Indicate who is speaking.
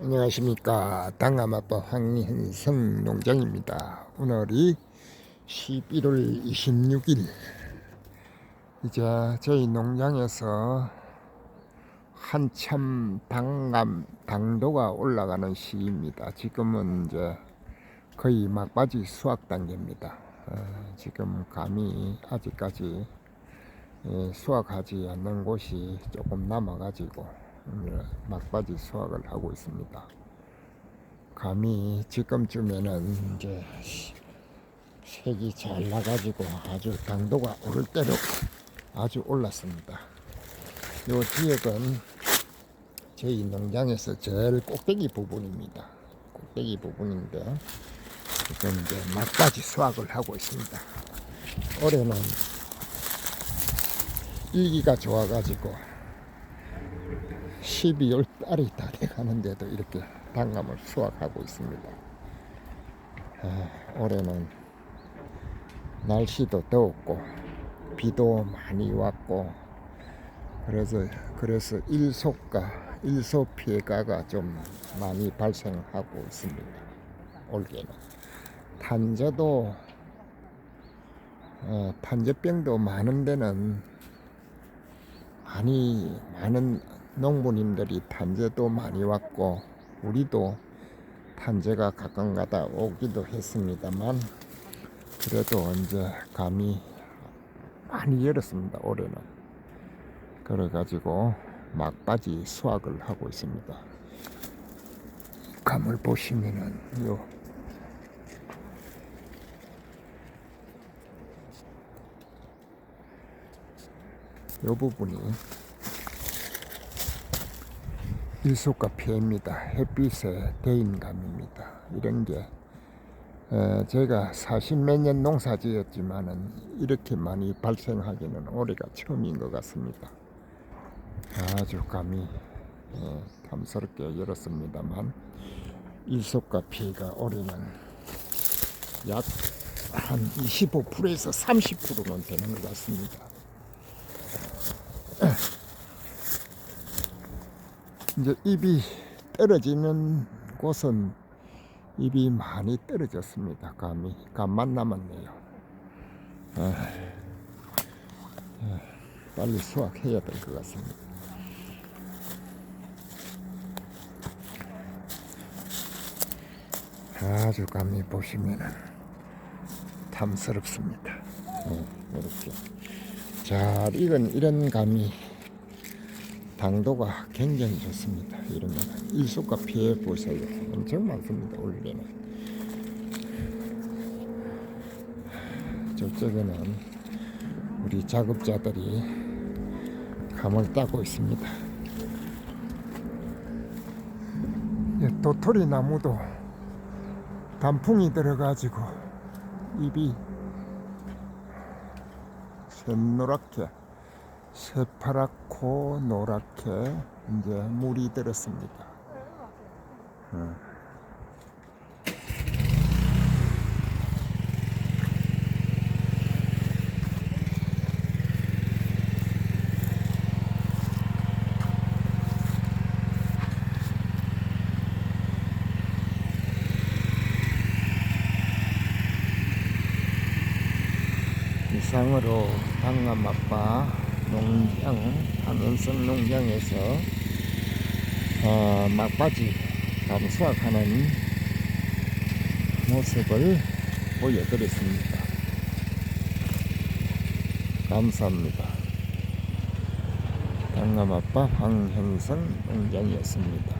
Speaker 1: 안녕하십니까. 당감아빠 황현성 농장입니다. 오늘이 11월 26일. 이제 저희 농장에서 한참 당감 당도가 올라가는 시입니다. 지금은 이제 거의 막바지 수확 단계입니다. 어, 지금 감이 아직까지 예, 수확하지 않는 곳이 조금 남아 가지고 막바지 수확을 하고 있습니다. 감이 지금쯤에는 이제 색이 잘 나가지고 아주 당도가 오를 대로 아주 올랐습니다. 이 지역은 저희 농장에서 제일 꼭대기 부분입니다. 꼭대기 부분인데 지금 이제 막바지 수확을 하고 있습니다. 올해는 일기가 좋아가지고 12월 달이 다 돼가는데도 이렇게 단감을 수확하고 있습니다. 아, 올해는 날씨도 더웠고 비도 많이 왔고 그래서 그래서 일소가 일소 피해가가 좀 많이 발생하고 있습니다. 올해는 탄저도 어, 탄저병도 많은 데는 많이 많은 농부님들이 탄저도 많이 왔고 우리도 탄저가 가끔가다 오기도 했습니다만 그래도 언제 감이 많이 열었습니다 올해는. 그래가지고 막바지 수확을 하고 있습니다. 감을 보시면은 요 요 부분이 일소가 피해입니다. 햇빛의 대인감입니다. 이런 게 에, 제가 40몇 년 농사 지었지만은 이렇게 많이 발생하기는 올해가 처음인 것 같습니다. 아주 감이 에, 탐스럽게 열었습니다만 일소가 피해가 올해는 약 한 25%에서 30%는 되는 것 같습니다. 이제 입이 떨어지는 곳은 입이 많이 떨어졌습니다. 감이 감만 남았네요. 아, 아, 빨리 수확해야 될 것 같습니다. 아주 감이 보시면은 탐스럽습니다. 네, 이렇게 잘 익은 이런 감이 당도가 굉장히 좋습니다. 이런 거는 일소가 피해 보세요. 엄청 많습니다. 올해는. 저쪽에는 우리 작업자들이 감을 따고 있습니다. 도토리 나무도 단풍이 들어가지고 잎이 샛노랗게 새파랗고 노랗게 이제 물이 들었습니다. 어. 이상으로 방암 아빠 농장 한원성 농장에서 어, 막바지 감 수확하는 모습을 보여드렸습니다. 감사합니다. 방암 아빠 황현성 농장이었습니다.